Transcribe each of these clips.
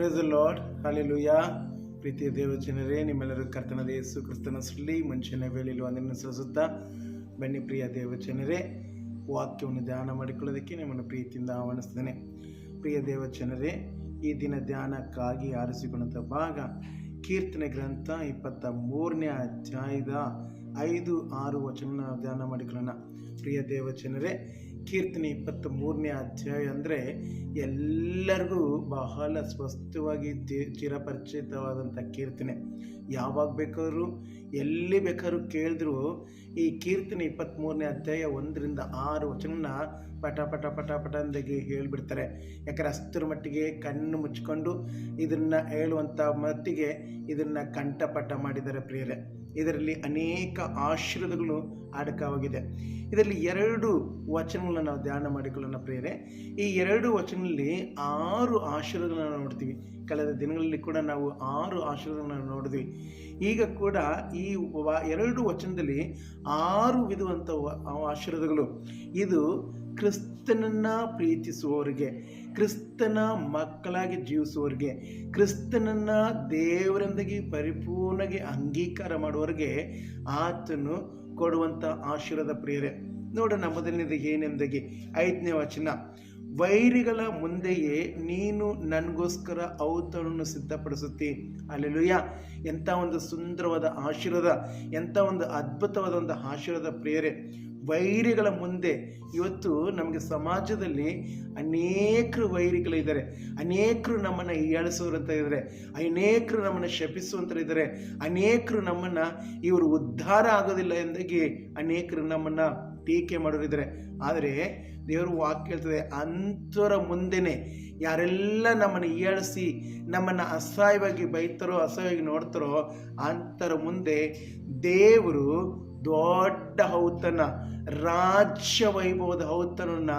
Praise lord hallelujah ಪ್ರೀತಿಯ ದೇವಜನರೇ ನಿಮ್ಮೆಲ್ಲರೂ ಕರ್ತನದ ಯೇಸು ಕ್ರಿಸ್ತನ ಸುಳ್ಳಿ ಮುಂಚಿನ ವೇಳೆಯಲ್ಲಿ ಒಂದನ್ನು ಸಲ್ಲಿಸುತ್ತಾ ಬನ್ನಿ ಪ್ರಿಯ ದೇವಜನರೇ ವಾಕ್ಯವನ್ನು ಧ್ಯಾನ ಮಾಡಿಕೊಳ್ಳೋದಕ್ಕೆ ನಿಮ್ಮನ್ನು ಪ್ರೀತಿಯಿಂದ ಆಹ್ವಾನಿಸ್ತೇನೆ. ಪ್ರಿಯ ದೇವಜನರೇ ಈ ದಿನ ಧ್ಯಾನಕ್ಕಾಗಿ ಆರಿಸಿಕೊಂಡಂಥ ಭಾಗ, ಕೀರ್ತನೆ ಗ್ರಂಥ ಇಪ್ಪತ್ತ ಮೂರನೇ ಅಧ್ಯಾಯದ ಐದು ಆರು ವಚನ ಧ್ಯಾನ ಮಾಡಿಕೊಳ್ಳೋಣ. ಪ್ರಿಯ ದೇವಜನರೇ ಕೀರ್ತನೆ ಇಪ್ಪತ್ತ ಮೂರನೇ ಅಧ್ಯಾಯ ಅಂದರೆ ಎಲ್ಲರಿಗೂ ಬಹಳ ಸ್ವಸ್ಥವಾಗಿ ಚಿರಪರಿಚಿತವಾದಂಥ ಕೀರ್ತನೆ. ಯಾವಾಗ ಬೇಕಾದ್ರೂ ಎಲ್ಲಿ ಬೇಕಾದ್ರೂ ಕೇಳಿದ್ರು ಈ ಕೀರ್ತನೆ ಇಪ್ಪತ್ತ್ಮೂರನೇ ಅಧ್ಯಾಯ ಒಂದರಿಂದ ಆರು ವಚನ ಪಟ ಪಟ ಪಟ ಪಟ ಅಂದಾಗಿ ಹೇಳ್ಬಿಡ್ತಾರೆ. ಯಾಕಂದ್ರೆ ಅಷ್ಟರ ಮಟ್ಟಿಗೆ ಕಣ್ಣು ಮುಚ್ಕೊಂಡು ಇದನ್ನು ಹೇಳುವಂಥ ಮಟ್ಟಿಗೆ ಇದನ್ನು ಕಂಠಪಟ ಮಾಡಿದ್ದಾರೆ ಪ್ರಿಯರೇ. ಇದರಲ್ಲಿ ಅನೇಕ ಆಶೀರ್ವಾದಗಳು ಅಡಕವಾಗಿದೆ ಇದರಲ್ಲಿ ಎರಡು ವಚನಗಳನ್ನ ನಾವು ಧ್ಯಾನ ಮಾಡಿಕೊಳ್ಳೋಣ ಪ್ರಿಯರೇ. ಈ ಎರಡು ವಚನದಲ್ಲಿ ಆರು ಆಶೀರ್ವಾದಗಳನ್ನು ನೋಡ್ತೀವಿ. ಕಳೆದ ದಿನಗಳಲ್ಲಿ ಕೂಡ ನಾವು ಆರು ಆಶೀರ್ವಾದಗಳನ್ನು ನೋಡಿದ್ವಿ. ಈಗ ಕೂಡ ವ- ಎರಡು ವಚನದಲ್ಲಿ ಆರು ವಿಧವಂಥ ಆಶೀರ್ವಾದಗಳು. ಇದು ಕ್ರಿಸ್ತನನ್ನ ಪ್ರೀತಿಸುವವರಿಗೆ, ಕ್ರಿಸ್ತನ ಮಕ್ಕಳಾಗಿ ಜೀವಿಸುವವರಿಗೆ, ಕ್ರಿಸ್ತನನ್ನ ದೇವರೊಂದಿಗೆ ಪರಿಪೂರ್ಣಗೆ ಅಂಗೀಕಾರ ಮಾಡುವವರಿಗೆ ಆತನು ಕೊಡುವಂಥ ಆಶೀರ್ವಾದ ಪ್ರಿಯರೇ. ನೋಡೋಣ ಮೊದಲನೇದು ಏನೆಂದಾಗಿ ಐದನೇ ವಚನ. ವೈರಿಗಳ ಮುಂದೆಯೇ ನೀನು ನನಗೋಸ್ಕರ ಔತಣವನ್ನು ಸಿದ್ಧಪಡಿಸುತ್ತಿ. ಅಲ್ಲೆಲುಯ್ಯ ಎಂಥ ಒಂದು ಸುಂದರವಾದ ಆಶೀರ್ವಾದ, ಎಂಥ ಒಂದು ಅದ್ಭುತವಾದ ಒಂದು ಆಶೀರ್ವಾದ ಪ್ರೇರೆ ವೈರಿಗಳ ಮುಂದೆ ಇವತ್ತು ನಮಗೆ ಸಮಾಜದಲ್ಲಿ ಅನೇಕರು ವೈರಿಗಳಿದ್ದಾರೆ. ಅನೇಕರು ನಮ್ಮನ್ನು ಹೀಯಾಳಿಸುವಂಥ ಇದ್ದಾರೆ. ಅನೇಕರು ನಮ್ಮನ್ನು ಶಪಿಸುವಂಥರಿದ್ದಾರೆ ಅನೇಕರು ನಮ್ಮನ್ನು ಇವರು ಉದ್ಧಾರ ಆಗೋದಿಲ್ಲ ಎಂದಾಗಿ ಅನೇಕರು ನಮ್ಮನ್ನು ಟೀಕೆ ಮಾಡೋರಿದ್ದಾರೆ ಆದರೆ ದೇವರು ವಾಕ್ಯ ಹೇಳ್ತದೆ, ಅಂಥವರ ಮುಂದೆನೆ ಯಾರೆಲ್ಲ ನಮ್ಮನ್ನು ಏಳಿಸಿ ನಮ್ಮನ್ನು ಅಸಹ್ಯವಾಗಿ ಬೈತಾರೋ, ಅಸಹ್ಯವಾಗಿ ನೋಡ್ತಾರೋ ಅಂಥರ ಮುಂದೆ ದೇವರು ದೊಡ್ಡ ಹೌತನ ರಾಜ್ಯ ವೈಭವದ ಹೌತನನ್ನು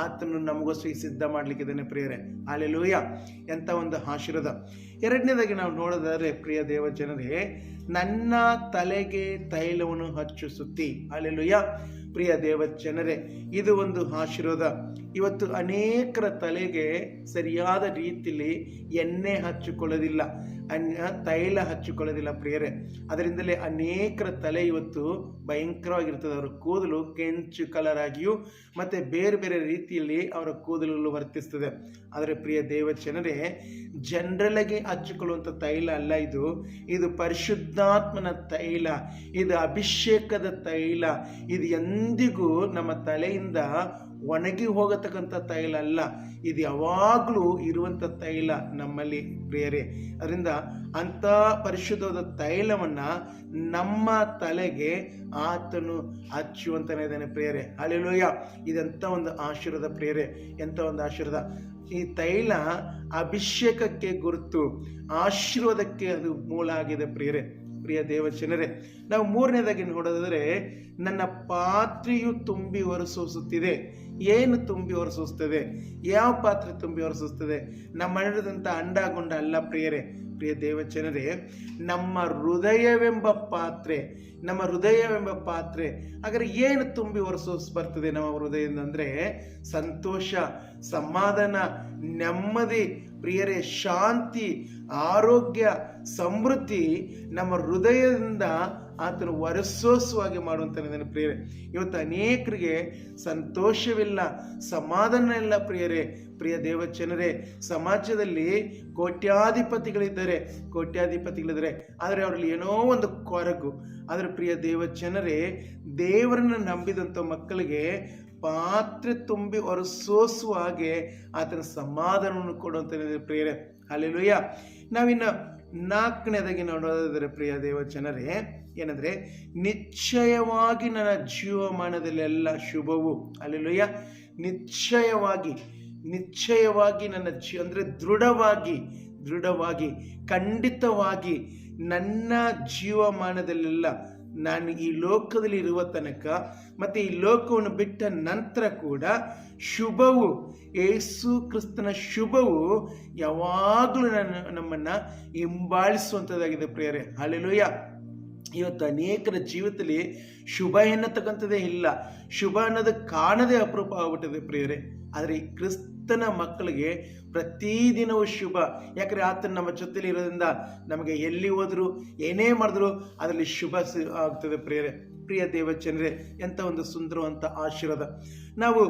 ಆತನು ನಮಗೋಸ್ಕರ ಸಿದ್ಧ ಮಾಡಲಿಕ್ಕಿದ್ದಾನೆ ಪ್ರಿಯರೇ. ಅಲ್ಲೆಲೂಯ ಎಂಥ ಒಂದು ಆಶೀರ್ವಾದ. ಎರಡನೇದಾಗಿ ನಾವು ನೋಡೋದಾದ್ರೆ, ಪ್ರಿಯ ದೇವ ಜನರೇ ನನ್ನ ತಲೆಗೆ ತೈಲವನ್ನು ಹಚ್ಚಿಸುತ್ತಿ. ಅಲ್ಲೆಲ್ಲುಯ್ಯ ಪ್ರಿಯ ದೇವ ಜನರೇ ಇದು ಒಂದು ಆಶೀರ್ವಾದ. ಇವತ್ತು ಅನೇಕರ ತಲೆಗೆ ಸರಿಯಾದ ರೀತಿಯಲ್ಲಿ ಎಣ್ಣೆ ಹಚ್ಚಿಕೊಳ್ಳೋದಿಲ್ಲ. ಅನ್ಯ ತೈಲ ಹಚ್ಚಿಕೊಳ್ಳೋದಿಲ್ಲ ಪ್ರಿಯರೇ. ಅದರಿಂದಲೇ ಅನೇಕರ ತಲೆ ಇವತ್ತು ಭಯಂಕರವಾಗಿರ್ತದೆ. ಅವರ ಕೂದಲು ಕೆಂಚು ಕಲರ್ ಆಗಿಯೂ ಮತ್ತು ಬೇರೆ ಬೇರೆ ರೀತಿಯಲ್ಲಿ ಅವರ ಕೂದಲು ವರ್ತಿಸ್ತದೆ. ಆದರೆ ಪ್ರಿಯ ದೇವ ಜನರೇ ಜನರಲಾಗಿ ಹಚ್ಚಿಕೊಳ್ಳುವಂಥ ತೈಲ ಅಲ್ಲ ಇದು. ಇದು ಪರಿಶುದ್ಧಾತ್ಮನ ತೈಲ. ಇದು ಅಭಿಷೇಕದ ತೈಲ. ಇದು ಎಂದಿಗೂ ನಮ್ಮ ತಲೆಯಿಂದ ಒಣಗಿ ಹೋಗತಕ್ಕಂಥ ತೈಲ ಅಲ್ಲ, ಇದು ಯಾವಾಗಲೂ ಇರುವಂಥ ತೈಲ ನಮ್ಮಲ್ಲಿ ಪ್ರಿಯರೇ. ಅದರಿಂದ ಅಂಥ ಪರಿಶುದ್ಧವಾದ ತೈಲವನ್ನು ನಮ್ಮ ತಲೆಗೆ ಆತನು ಹಚ್ಚುವಂತನೇ ಇದ್ದಾನೆ ಪ್ರೇರೆ ಅಲ್ಲೆಲೂಯ ಇದೆಂಥ ಒಂದು ಆಶೀರ್ವಾದ ಪ್ರೇರೆ ಎಂಥ ಒಂದು ಆಶೀರ್ವಾದ. ಈ ತೈಲ ಅಭಿಷೇಕಕ್ಕೆ ಗುರುತು, ಆಶೀರ್ವಾದಕ್ಕೆ ಅದು ಮೂಲ ಆಗಿದೆ ಪ್ರಿಯರೇ. ಪ್ರಿಯ ದೇವಚನರೇ ನಾವು ಮೂರನೇದಾಗಿ ನೋಡೋದಾದರೆ, ನನ್ನ ಪಾತ್ರೆಯು ತುಂಬಿ ಹೊರಸೂಸುತ್ತಿದೆ. ಏನು ತುಂಬಿ ಹೊರಸೂಸ್ತದೆ ಯಾವ ಪಾತ್ರೆ ತುಂಬಿ ಹೊರಸೂಸ್ತದೆ ನಮ್ಮ ಮನೆಯದಂಥ ಅಂಡಾಗೊಂಡ ಅಲ್ಲ ಪ್ರಿಯರೇ, ಪ್ರಿಯ ದೇವಚನರೇ ನಮ್ಮ ಹೃದಯವೆಂಬ ಪಾತ್ರೆ, ನಮ್ಮ ಹೃದಯವೆಂಬ ಪಾತ್ರೆ, ಹಾಗಾದ್ರೆ ಏನು ತುಂಬಿ ಹೊರಸೂಸ್ ಬರ್ತದೆ ನಮ್ಮ ಹೃದಯದಿಂದ ಅಂದರೆ ಸಂತೋಷ, ಸಮಾಧಾನ, ನೆಮ್ಮದಿ, ಪ್ರಿಯರೇ, ಶಾಂತಿ, ಆರೋಗ್ಯ, ಸಮೃದ್ಧಿ ನಮ್ಮ ಹೃದಯದಿಂದ ಆತನು ವರಸೋಸುವಾಗಿ ನನ್ನ ಪ್ರಿಯರೇ. ಇವತ್ತು ಅನೇಕರಿಗೆ ಸಂತೋಷವಿಲ್ಲ ಸಮಾಧಾನ ಇಲ್ಲ ಪ್ರಿಯರೇ. ಪ್ರಿಯ ದೇವಚನರೇ, ಸಮಾಜದಲ್ಲಿ ಕೋಟ್ಯಾಧಿಪತಿಗಳಿದ್ದಾರೆ ಕೋಟ್ಯಾಧಿಪತಿಗಳಿದ್ದಾರೆ. ಆದರೆ ಅವರಲ್ಲಿ ಏನೋ ಒಂದು ಕೊರಗು. ಆದರೆ ಪ್ರಿಯ ದೇವಚನರೇ, ದೇವರನ್ನು ನಂಬಿದಂಥ ಮಕ್ಕಳಿಗೆ ಪಾತ್ರೆ ತುಂಬಿ ಹೊರಸೋಸುವ ಹಾಗೆ ಆತನ ಸಮಾಧಾನವನ್ನು ಕೊಡುವಂತ ಪ್ರೇರೆ ಅಲ್ಲೆಲುಯ್ಯ ನಾವಿನ್ನು ನಾಲ್ಕನೇದಾಗಿ ನೋಡೋದಾದರೆ ಪ್ರಿಯ ದೇವ ಜನರೇ, ಏನಂದರೆ, ನಿಶ್ಚಯವಾಗಿ ನನ್ನ ಜೀವಮಾನದಲ್ಲೆಲ್ಲ ಶುಭವು. ಅಲ್ಲೆಲುಯ್ಯ ನಿಶ್ಚಯವಾಗಿ ನಿಶ್ಚಯವಾಗಿ ನನ್ನ ಜೀ, ಅಂದರೆ ದೃಢವಾಗಿ ದೃಢವಾಗಿ, ಖಂಡಿತವಾಗಿ ನನ್ನ ಜೀವಮಾನದಲ್ಲೆಲ್ಲ ನಾನು ಈ ಲೋಕದಲ್ಲಿ ಇರುವ ತನಕ ಮತ್ತು ಈ ಲೋಕವನ್ನು ಬಿಟ್ಟ ನಂತರ ಕೂಡ ಶುಭವು, ಏಸು ಕ್ರಿಸ್ತನ ಶುಭವು ಯಾವಾಗಲೂ ನನ್ನ, ನಮ್ಮನ್ನು ಹಿಂಬಾಳಿಸುವಂಥದ್ದಾಗಿದೆ ಪ್ರೇರೆ ಅಲ್ಲೆಲುಯ್ಯ ಇವತ್ತು ಅನೇಕರ ಜೀವಿತದಲ್ಲಿ ಶುಭ ಎನ್ನತಕ್ಕಂಥದ್ದೇ ಇಲ್ಲ. ಶುಭ ಅನ್ನೋದು ಕಾಣದೇ ಅಪರೂಪ ಆಗ್ಬಿಟ್ಟಿದೆ ಪ್ರಿಯರೇ. ಆದರೆ ಈ ಕ್ರಿಸ್ತ ಆತನ ಮಕ್ಕಳಿಗೆ ಪ್ರತಿದಿನವೂ ಶುಭ. ಯಾಕಂದರೆ ಆತನ ನಮ್ಮ ಜೊತೆಲಿ ಇರೋದ್ರಿಂದ ನಮಗೆ ಎಲ್ಲಿ ಹೋದ್ರು, ಏನೇ ಮಾಡಿದ್ರು ಅದರಲ್ಲಿ ಶುಭ ಆಗ್ತದೆ ಪ್ರೇರೆ ಪ್ರಿಯ ದೇವಚಂದ್ರೆ ಎಂಥ ಒಂದು ಸುಂದರವಂತ ಆಶೀರ್ವಾದ. ನಾವು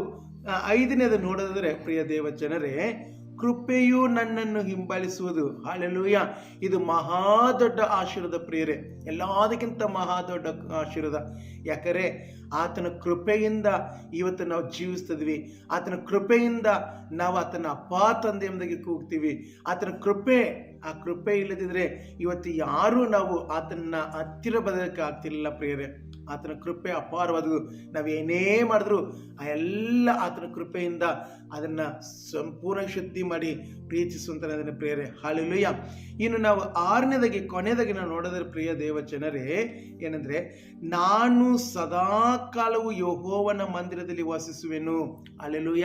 ಐದನೇದು ನೋಡೋದಾದ್ರೆ ಪ್ರಿಯ ದೇವಜನರೇ ಕೃಪೆಯು ನನ್ನನ್ನು ಹಿಂಬಾಲಿಸುವುದು. ಹಾಲೆಲೂಯ. ಇದು ಮಹಾ ದೊಡ್ಡ ಆಶೀರ್ವಾದ ಪ್ರಿಯರೇ. ಎಲ್ಲದಕ್ಕಿಂತ ಮಹಾ ದೊಡ್ಡ ಆಶೀರ್ವಾದ. ಯಾಕಂದರೆ ಆತನ ಕೃಪೆಯಿಂದ ಇವತ್ತು ನಾವು ಜೀವಿಸ್ತಿದ್ವಿ. ಆತನ ಕೃಪೆಯಿಂದ ನಾವು ಆತನ ಅಪ್ಪ ತಂದೆ ಎಂಬುದಾಗಿ ಕೂಗ್ತೀವಿ. ಆತನ ಕೃಪೆ, ಆ ಕೃಪೆ ಇಲ್ಲದಿದ್ದರೆ ಇವತ್ತು ಯಾರೂ ನಾವು ಆತನ ಹತ್ತಿರ ಬದಲಕ್ಕೆ ಆಗ್ತಿಲ್ಲ ಪ್ರಿಯರೇ. ಆತನ ಕೃಪೆ ಅಪಾರವಾದದು ನಾವು ಏನೇ ಮಾಡಿದ್ರು ಆ ಎಲ್ಲ ಆತನ ಕೃಪೆಯಿಂದ ಅದನ್ನು ಸಂಪೂರ್ಣ ಶುದ್ಧಿ ಮಾಡಿ ಪ್ರೀತಿಸುವಂತ ಅದನ್ನು ಪ್ರೇರೆ ಹಾಲಿಲುಯ್ಯ. ಇನ್ನು ನಾವು ಆರನೇದಾಗಿ, ಕೊನೆಯದಾಗಿ ನಾವು ನೋಡೋದ್ರ ಪ್ರಿಯ ದೇವ ಜನರೇ, ಏನಂದ್ರೆ, ನಾನು ಸದಾ ಕಾಲವು ಯಹೋವನ ಮಂದಿರದಲ್ಲಿ ವಾಸಿಸುವೆನು. ಅಲೆಲುಯ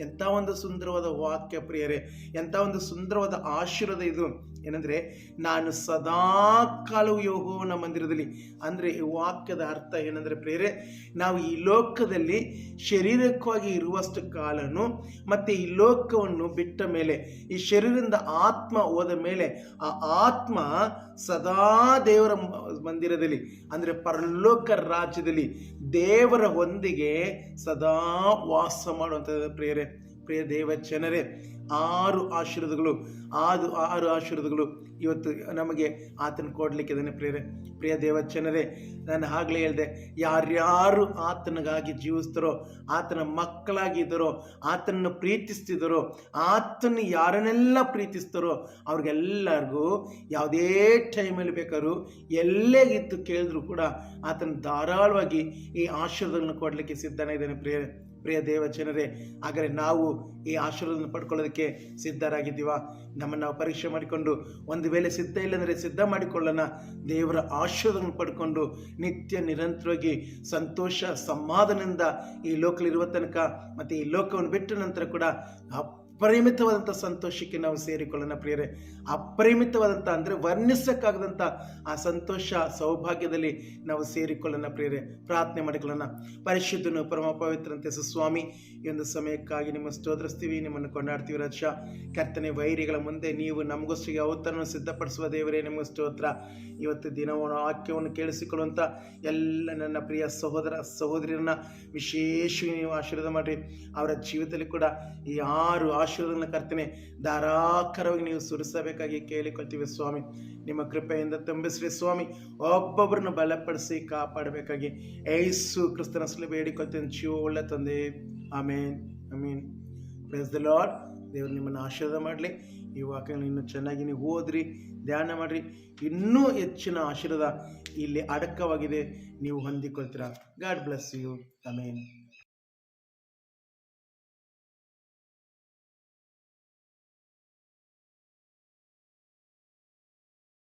ಎಂಥ ಒಂದು ಸುಂದರವಾದ ವಾಕ್ಯ ಪ್ರಿಯರೇ, ಎಂಥ ಒಂದು ಸುಂದರವಾದ ಆಶೀರ್ವಾದ ಇದು. ಏನಂದ್ರೆ ನಾನು ಸದಾ ಕಾಲವು ಯಹೋವನ ಮಂದಿರದಲ್ಲಿ. ಅಂದರೆ ಈ ವಾಕ್ಯದ ಅರ್ಥ ಏನಂದ್ರೆ ಪ್ರೇರೆ, ನಾವು ಈ ಲೋಕದಲ್ಲಿ ಶರೀರಕ್ಕಾಗಿ ಇರುವಷ್ಟು ಕಾಲನು ಮತ್ತೆ ಈ ಲೋಕವನ್ನು ಬಿಟ್ಟ ಮೇಲೆ, ಈ ಶರೀರದಿಂದ ಆತ್ಮ ಹೋದ ಮೇಲೆ ಆ ಆತ್ಮ ಸದಾ ದೇವರ ಮಂದಿರದಲ್ಲಿ, ಅಂದರೆ ಪರಲೋಕ ರಾಜ್ಯದಲ್ಲಿ ದೇವರ ಹೊಂದಿಗೆ ಸದಾ ವಾಸ ಮಾಡುವಂಥದ್ದು ಪ್ರಿಯರೇ ಪ್ರಿಯ ದೇವಚನರೇ ಆರು ಆಶೀರ್ವಾದಗಳು, ಆದು ಆರು ಆಶೀರ್ವಾದಗಳು ಇವತ್ತು ನಮಗೆ ಆತನ ಕೊಡಲಿಕ್ಕೆ ಇದನ್ನು ಪ್ರೇರೆ ಪ್ರಿಯ ದೇವಚನರೇ ನಾನು ಆಗಲೇ ಹೇಳಿದೆ, ಯಾರ್ಯಾರು ಆತನಿಗಾಗಿ ಜೀವಿಸ್ತಾರೋ, ಆತನ ಮಕ್ಕಳಾಗಿದ್ದರೋ, ಆತನನ್ನು ಪ್ರೀತಿಸ್ತಿದ್ದರೋ, ಆತನ ಯಾರನ್ನೆಲ್ಲ ಪ್ರೀತಿಸ್ತಾರೋ, ಅವ್ರಿಗೆಲ್ಲರಿಗೂ ಯಾವುದೇ ಟೈಮಲ್ಲಿ ಬೇಕಾದ್ರೂ ಎಲ್ಲೇ ಇದ್ದು ಕೇಳಿದ್ರು ಕೂಡ ಆತನ ಧಾರಾಳವಾಗಿ ಈ ಆಶೀರ್ವಾದಗಳನ್ನು ಕೊಡಲಿಕ್ಕೆ ಸಿದ್ಧನಾಗಿದ್ದಾನೆ ಪ್ರಿಯ ಪ್ರಿಯ ದೇವಜನರೇ ಹಾಗಾದರೆ ನಾವು ಈ ಆಶೀರ್ವಾದವನ್ನು ಪಡ್ಕೊಳ್ಳೋದಕ್ಕೆ ಸಿದ್ಧರಾಗಿದ್ದೀವ? ನಮ್ಮನ್ನು ಪರೀಕ್ಷೆ ಮಾಡಿಕೊಂಡು, ಒಂದು ವೇಳೆ ಸಿದ್ಧ ಇಲ್ಲಂದರೆ ಸಿದ್ಧ ಮಾಡಿಕೊಳ್ಳೋಣ. ದೇವರ ಆಶೀರ್ವಾದವನ್ನು ಪಡ್ಕೊಂಡು ನಿತ್ಯ ನಿರಂತರವಾಗಿ ಸಂತೋಷ, ಸಮಾಧಾನದಿಂದ ಈ ಲೋಕಲಿರುವ ತನಕ ಮತ್ತು ಈ ಲೋಕವನ್ನು ಬಿಟ್ಟ ನಂತರ ಕೂಡ ಅಪರಿಮಿತವಾದಂಥ ಸಂತೋಷಕ್ಕೆ ನಾವು ಸೇರಿಕೊಳ್ಳೋಣ ಪ್ರಿಯರೇ. ಅಪರಿಮಿತವಾದಂಥ ಅಂದರೆ ವರ್ಣಿಸಕ್ಕಾಗದಂಥ ಆ ಸಂತೋಷ, ಸೌಭಾಗ್ಯದಲ್ಲಿ ನಾವು ಸೇರಿಕೊಳ್ಳೋಣ ಪ್ರಿಯರೇ. ಪ್ರಾರ್ಥನೆ ಮಾಡಿಕೊಳ್ಳೋಣ. ಪರಿಶುದ್ಧನು ಪರಮ ಪವಿತ್ರಂತೆ ಸುಸ್ವಾಮಿ, ಈ ಒಂದು ಸಮಯಕ್ಕಾಗಿ ನಿಮ್ಮ ಸ್ತೋತ್ರಿಸ್ತೀವಿ, ನಿಮ್ಮನ್ನು ಕೊಂಡಾಡ್ತೀವಿ ರಕ್ಷ ಕರ್ತನೆ, ವೈರಿಗಳ ಮುಂದೆ ನೀವು ನಮಗೋಸ್ಟಿಗೆ ಅವತರನ್ನು ಸಿದ್ಧಪಡಿಸುವ ದೇವರೇ ನಿಮ್ಮ ಸ್ತೋತ್ರ. ಇವತ್ತು ದಿನವನ್ನು, ವಾಕ್ಯವನ್ನು ಕೇಳಿಸಿಕೊಳ್ಳುವಂಥ ಎಲ್ಲ ನನ್ನ ಪ್ರಿಯ ಸಹೋದರ, ಸಹೋದರಿಯರನ್ನ ವಿಶೇಷವಾಗಿ ನೀವು ಆಶೀರ್ವಾದ ಮಾಡಿ ಅವರ ಜೀವಿತದಲ್ಲಿ ಕೂಡ ಈ ಆರು ಆಶೀರ್ವಾದಗಳನ್ನ ಕರ್ತನೆ, ಧಾರಾಕಾರವಾಗಿ ನೀವು ಸುರಿಸಬೇಕಾಗಿ ಕೇಳಿಕೊಳ್ತೀವಿ ಸ್ವಾಮಿ. ನಿಮ್ಮ ಕೃಪೆಯಿಂದ ತುಂಬಿಸ್ರಿ ಸ್ವಾಮಿ. ಒಬ್ಬೊಬ್ಬರನ್ನು ಬಲಪಡಿಸಿ ಕಾಪಾಡಬೇಕಾಗಿ ಏಸು ಕ್ರಿಸ್ತನ ಸಲ ಬೇಡಿಕೊಳ್ತೀನಿ. ಜೀವ ಒಳ್ಳೆ ತಂದೆ. Amen. Amen. Praise the Lord ದೇವರು ನಿಮ್ಮನ್ನು ಆಶೀರ್ವಾದ ಮಾಡಲಿ. ಈ ವಾಕ್ಯಗಳನ್ನ ಇನ್ನೂ ಚೆನ್ನಾಗಿ ನೀವು ಓದ್ರಿ, ಧ್ಯಾನ ಮಾಡಿರಿ. ಇನ್ನೂ ಹೆಚ್ಚಿನ ಆಶೀರ್ವಾದ ಇಲ್ಲಿ ಅಡಕವಾಗಿದೆ. ನೀವು ಹೊಂದಿಕೊಳ್ತೀರಾ. God bless you amen.